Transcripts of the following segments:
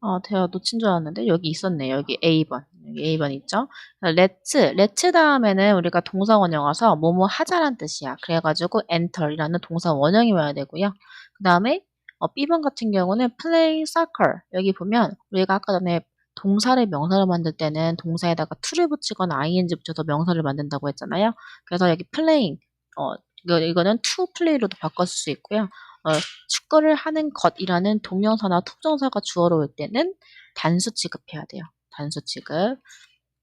어, 제가 놓친 줄 알았는데 여기 있었네. 여기 A번. 여기 A번 있죠? let's, let's 다음에는 우리가 동사 원형와서 뭐뭐 하자란 뜻이야. 그래가지고 enter이라는 동사 원형이 와야 되고요. 그 다음에 어, B번 같은 경우는 play soccer. 여기 보면 우리가 아까 전에 동사를 명사로 만들 때는 동사에다가 to를 붙이거나 ing 붙여서 명사를 만든다고 했잖아요. 그래서 여기 playing, 어, 이거, 이거는 to play로도 바꿨을 수 있고요. 어, 축구를 하는 것이라는 동명사나 투정사가 주어로 올 때는 단수 취급해야 돼요. 단수 취급.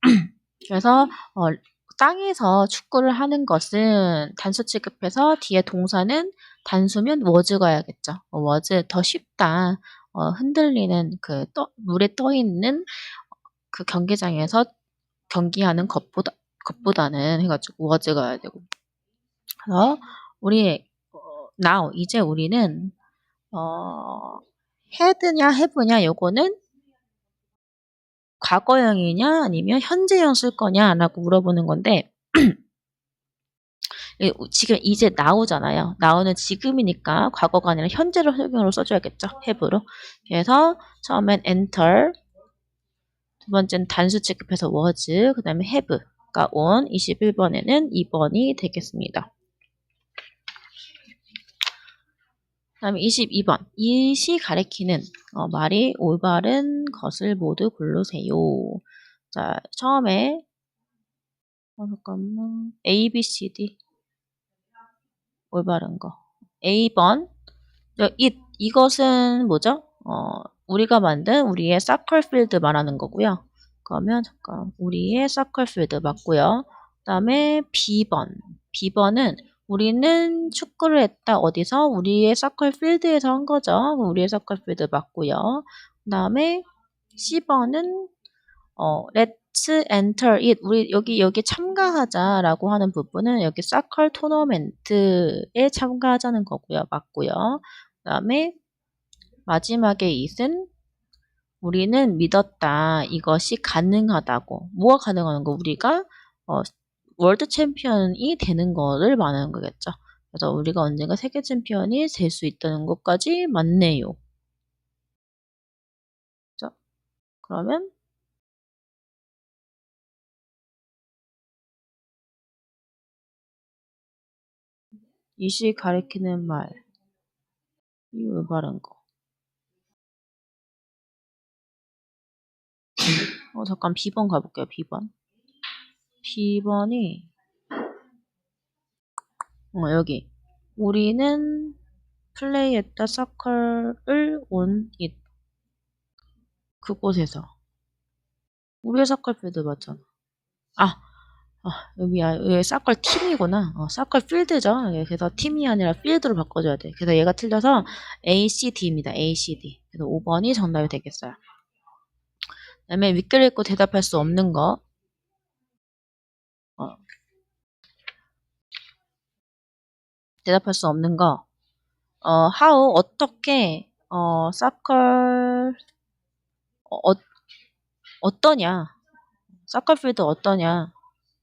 그래서 어, 땅에서 축구를 하는 것은 단수 취급해서 뒤에 동사는 단수면 워즈가 야겠죠. 어, 워즈 더 쉽다. 어, 흔들리는 그 떠, 물에 떠 있는 그 경기장에서 경기하는 것보다 것보다는 해가지고 워즈가 가야 되고. 그래서 우리 어, now 이제 우리는 어, 헤드냐 해브냐 요거는 과거형이냐 아니면 현재형 쓸 거냐라고 물어보는 건데 지금 이제 나오잖아요. 나오는 지금이니까 과거가 아니라 현재로 설명으로 써줘야겠죠. have로. 그래서 처음엔 enter, 두 번째는 단수 취급해서 was, 그 다음에 have가 온 21번에는 2번이 되겠습니다. 그 다음에 22번. 이시 가리키는 어, 말이 올바른 것을 모두 고르세요. 자, 처음에 어, 잠깐만. A, B, C, D. 올바른 거. A번. 이, 이것은 뭐죠? 어, 우리가 만든 우리의 서클 필드 말하는 거고요. 그러면 잠깐 우리의 서클 필드 맞고요. 그 다음에 B번. B번은 우리는 축구를 했다. 어디서? 우리의 서클 필드에서 한 거죠. 우리의 서클 필드 맞고요. 그 다음에 C번은 어, let's enter it. 우리 여기 여기 참가하자라고 하는 부분은 여기 서클 토너멘트에 참가하자는 거고요. 맞고요. 그 다음에 마지막에 it은 우리는 믿었다. 이것이 가능하다고. 뭐가 가능한 거? 우리가 어, 월드 챔피언이 되는 거를 말하는 거겠죠. 그래서 우리가 언젠가 세계 챔피언이 될 수 있다는 것까지 맞네요. 자, 그러면 이시 가리키는 말. 이 올바른 거. 어, 잠깐 B번 가볼게요. B번. B번이 어, 여기 우리는 플레이했다 서클을 온 잇. 그곳에서 우리의 서클 필드 맞잖아. 아, 아 여기야 여기 서클 팀이구나. 어, 서클 필드죠. 예, 그래서 팀이 아니라 필드로 바꿔줘야 돼. 그래서 얘가 틀려서 A, C, D입니다. A, C, D. 그래서 5번이 정답이 되겠어요. 그 다음에 윗글 읽고 대답할 수 없는 거. 어. 대답할 수 없는 거. 어, how 어떻게 어, 서클 어, 어, 어떠냐? 서클필드 어떠냐?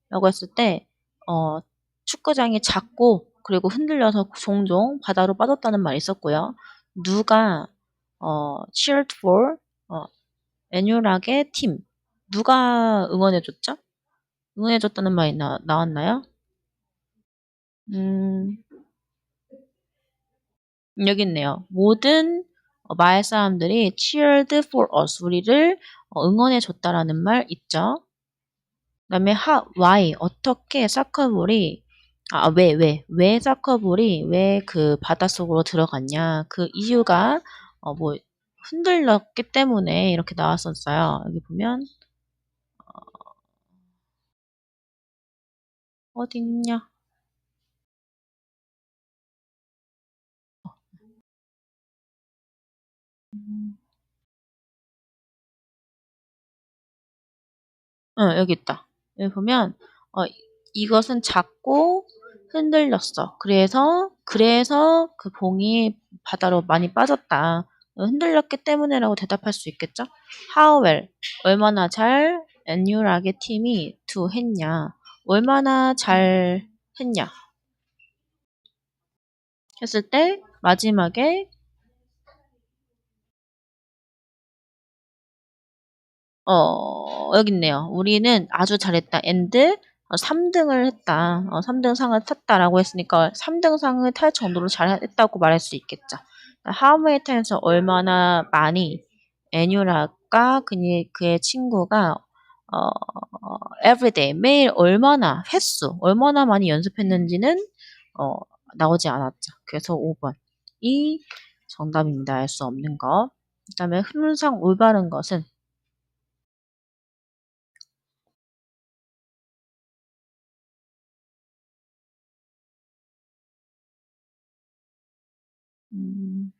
라고 했을 때 어, 축구장이 작고 그리고 흔들려서 종종 바다로 빠졌다는 말이 있었고요. 누가 어, cheered for 어, 애뉴락의 팀 누가 응원해줬죠? 응원해줬다는 말이 나, 나왔나요? 음, 여기 있네요. 모든 마을 사람들이 cheered for us 우리를 응원해 줬다라는 말 있죠. 그 다음에 how, why 어떻게 사커볼이 아, 왜, 왜, 왜 사커볼이 왜 그 바닷속으로 들어갔냐 그 이유가 어, 뭐 흔들렸기 때문에 이렇게 나왔었어요. 여기 보면 어, 어딨냐? 응, 여기 있다. 여기 보면 어, 이것은 작고 흔들렸어. 그래서 그래서 그 봉이 바다로 많이 빠졌다. 흔들렸기 때문에라고 대답할 수 있겠죠? How well 얼마나 잘 안유락의 팀이 두 했냐? 얼마나 잘 했냐? 했을 때 마지막에 어, 여기 있네요. 우리는 아주 잘했다. and 3등을 했다. 어, 3등 상을 탔다라고 했으니까 3등 상을 탈 정도로 잘했다고 말할 수 있겠죠. how many times 얼마나 많이 애뉴라가 그의, 그의 친구가 어, everyday 매일 얼마나 횟수 얼마나 많이 연습했는지는 어, 나오지 않았죠. 그래서 5번이 정답입니다. 알 수 없는 거. 그 다음에 흔상 올바른 것은 음,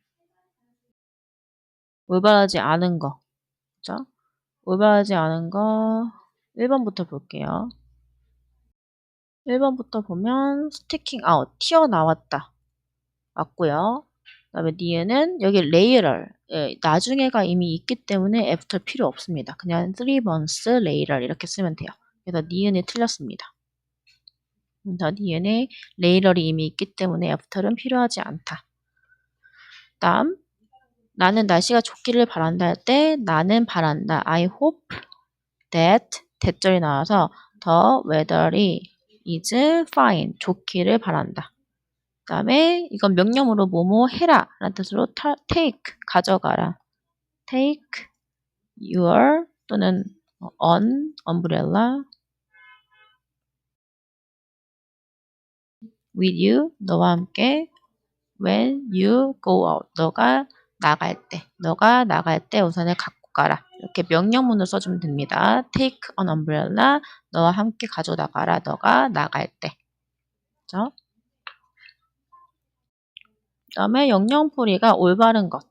올바르지 않은 거. 그죠? 올바르지 않은 거 1번부터 볼게요. 1번부터 보면 sticking out, 튀어나왔다. 맞고요. 그 다음에 뒤에는 여기 later, 예, 나중에가 이미 있기 때문에 after 필요 없습니다. 그냥 three months later 이렇게 쓰면 돼요. 그래서 니은이 틀렸습니다. 더 니은에 later이 이미 있기 때문에 after는 필요하지 않다. 다음 나는 날씨가 좋기를 바란다 할 때 나는 바란다. I hope that 대절이 나와서 the weather이 is fine. 좋기를 바란다. 그 다음에 이건 명령으로 뭐뭐 해라 라는 뜻으로 take 가져가라. take your 또는 on umbrella with you 너와 함께 when you go out 너가 나갈 때 너가 나갈 때 우산을 갖고 가라 이렇게 명령문을 써주면 됩니다. take an umbrella 너와 함께 가져 나가라 너가 나갈 때 그죠? 그 다음에 영영풀이가 올바른 것.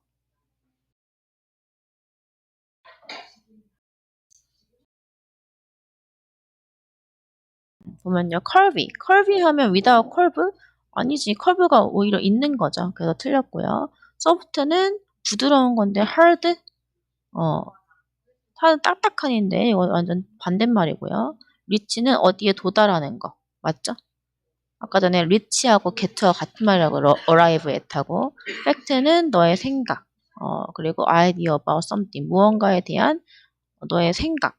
보면요. curvy. curvy 하면 without curve? 아니지. curve가 오히려 있는 거죠. 그래서 틀렸고요. soft는 부드러운 건데 hard? 어, 딱딱한인데 이거 완전 반대말이고요. reach는 어디에 도달하는 거. 맞죠? 아까 전에 리치하고 get와 같은 말이라고 arrive at하고 fact는 너의 생각 어, 그리고 idea about something 무언가에 대한 너의 생각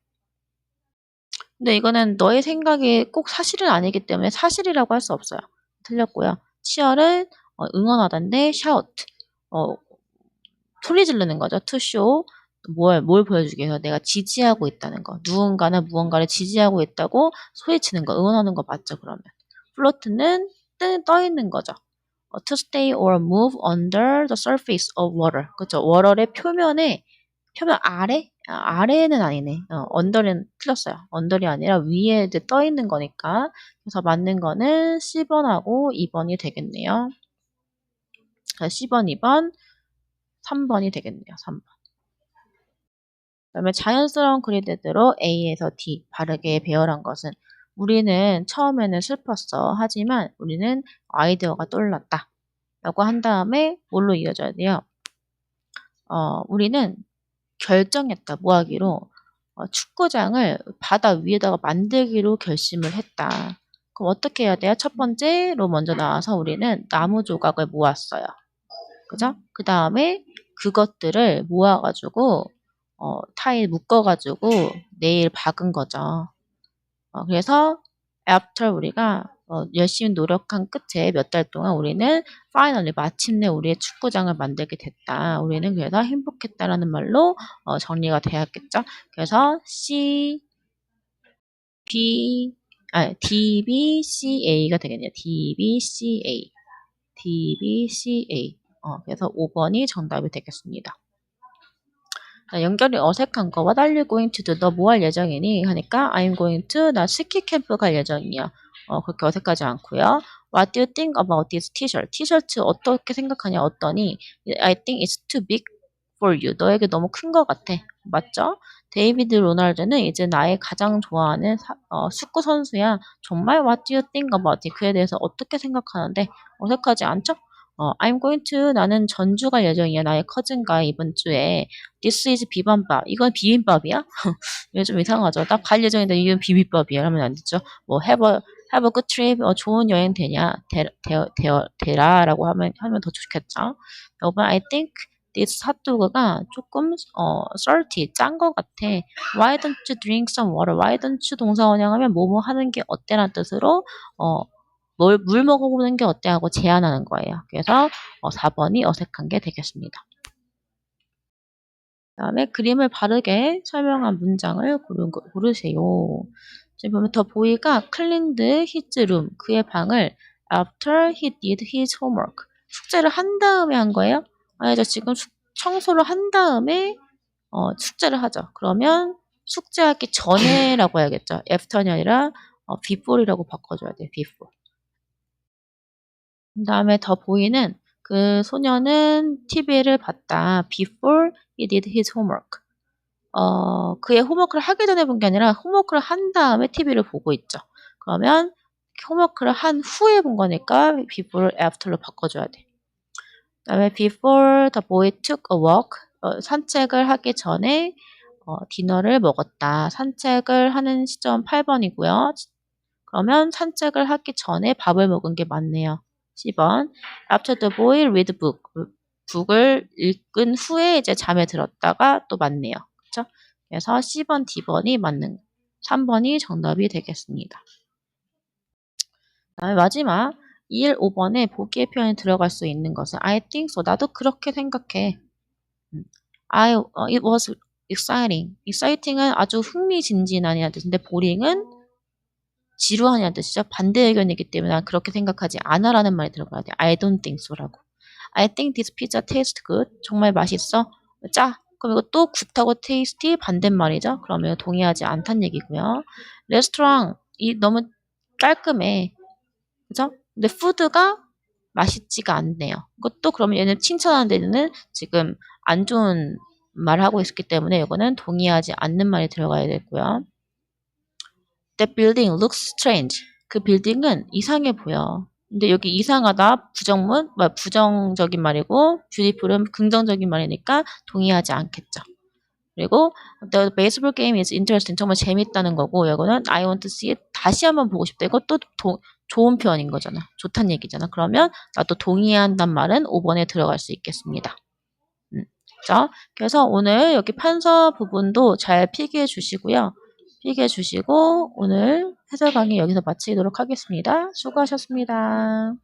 근데 이거는 너의 생각이 꼭 사실은 아니기 때문에 사실이라고 할 수 없어요 틀렸고요 치열은 어, 응원하던데 shout 어, 소리 지르는 거죠 show 뭘, 뭘 보여주기 위해서 내가 지지하고 있다는 거 누군가는 무언가를 지지하고 있다고 소리치는 거 응원하는 거 맞죠 그러면 float는 떠 있는 거죠. to stay or move under the surface of water. 그렇죠. 워럴의 표면에 표면 아래? 아, 아래는 아니네. 어, 언더는 틀렸어요. 언더이 아니라 위에 이제 떠 있는 거니까. 그래서 맞는 거는 10번하고 2번이 되겠네요. 10번, 2번, 3번이 되겠네요. 3번. 그 다음에 자연스러운 그리드대로 A에서 D 바르게 배열한 것은 우리는 처음에는 슬펐어. 하지만 우리는 아이디어가 떠올랐다. 라고 한 다음에 뭘로 이어져야 돼요? 어, 우리는 결정했다. 뭐 하기로? 어, 축구장을 바다 위에다가 만들기로 결심을 했다. 그럼 어떻게 해야 돼요? 첫 번째로 먼저 나와서 우리는 나무 조각을 모았어요. 그죠? 그 다음에 그것들을 모아가지고 어, 타일 묶어가지고 내일 박은 거죠. 어, 그래서 after 우리가 어, 열심히 노력한 끝에 몇 달 동안 우리는 finally 마침내 우리의 축구장을 만들게 됐다. 우리는 그래서 행복했다라는 말로 어, 정리가 되었겠죠. 그래서 C, B, 아, D, B, C, A가 되겠네요. D, B, C, A. D, B, C, A. 어, 그래서 5번이 정답이 되겠습니다. 연결이 어색한 거 What are you going to do? 너 뭐 할 예정이니? 하니까 I'm going to 나 스키 캠프 갈 예정이야. 어, 그렇게 어색하지 않고요. What do you think about this t-shirt? 티셔츠 어떻게 생각하냐? 어떠니? I think it's too big for you. 너에게 너무 큰 것 같아. 맞죠? 데이비드 로날드는 이제 나의 가장 좋아하는 사, 어, 축구 선수야. 정말 What do you think about it? 그에 대해서 어떻게 생각하는데 어색하지 않죠? 어, I'm going to 나는 전주 갈 예정이야. 나의 커즌과 이번 주에 This is 비빔밥. 이건 비빔밥이야? 이거 좀 이상하죠. 딱 갈 예정인데 이건 비빔밥이야. 하면 안 되죠. 뭐 a have a good trip. 어, 좋은 여행 되냐? 되, 되, 되, 되라 라고 하면 하면 더 좋겠죠. 여러분, I think this 핫도그가 조금 어 salty 짠 것 같아. Why don't you drink some water? Why don't you 동사 원형 하면 뭐뭐 하는 게 어때라는 뜻으로 어 뭘, 물 먹어보는 게 어때 하고 제안하는 거예요. 그래서 어, 4번이 어색한 게 되겠습니다. 다음에 그림을 바르게 설명한 문장을 고르, 고르세요. 지금 보면 더 보이가 cleaned his room 그의 방을 after he did his homework 숙제를 한 다음에 한 거예요. 아니죠. 지금 숙- 청소를 한 다음에 어, 숙제를 하죠. 그러면 숙제하기 전에라고 해야겠죠. after이 아니라 어, before이라고 바꿔줘야 돼요. before. 그 다음에 더 보이는 그 소녀는 TV를 봤다. before he did his homework. 어, 그의 홈워크를 하기 전에 본 게 아니라 홈워크를 한 다음에 TV를 보고 있죠. 그러면 홈워크를 한 후에 본 거니까 before after로 바꿔줘야 돼. 그 다음에 before the boy took a walk 어, 산책을 하기 전에 어, 디너를 먹었다. 산책을 하는 시점 8번이고요. 그러면 산책을 하기 전에 밥을 먹은 게 맞네요. 10번 After the boy read book 북을 읽은 후에 이제 잠에 들었다가 또 맞네요. 그래서 10번, D번이 맞는 3번이 정답이 되겠습니다. 다음에 마지막 2일 5번에 보기의 표현이 들어갈 수 있는 것은 I think so. 나도 그렇게 생각해. 음, I, 어, it was exciting. exciting은 아주 흥미진진한이라는 뜻인데 boring은 지루한이라는 뜻이죠. 반대 의견이기 때문에 난 그렇게 생각하지 않아라는 말이 들어가야 돼. I don't think so라고. I think this pizza tastes good. 정말 맛있어. 짜. 그럼 이거 또 굿하고 tasty 반대말이죠. 그러면 동의하지 않다는 얘기고요. 레스토랑 이 너무 깔끔해. 그죠? 근데 푸드가 맛있지가 않네요. 이것도 그러면 얘는 칭찬하는 데는 지금 안 좋은 말을 하고 있기 때문에 이거는 동의하지 않는 말이 들어가야 되고요. That building looks strange. 그 빌딩은 이상해 보여. 근데 여기 이상하다 부정문 뭐 부정적인 말이고 beautiful은 긍정적인 말이니까 동의하지 않겠죠. 그리고 the baseball game is interesting 정말 재밌다는 거고 이거는 I want to see it 다시 한번 보고 싶다. 이것도 도, 좋은 표현인 거잖아. 좋다는 얘기잖아. 그러면 나도 동의한단 말은 5번에 들어갈 수 있겠습니다. 음. 자, 그래서 오늘 여기 판서 부분도 잘 필기해 주시고요. 필기해 주시고 오늘 해설 강의 여기서 마치도록 하겠습니다. 수고하셨습니다.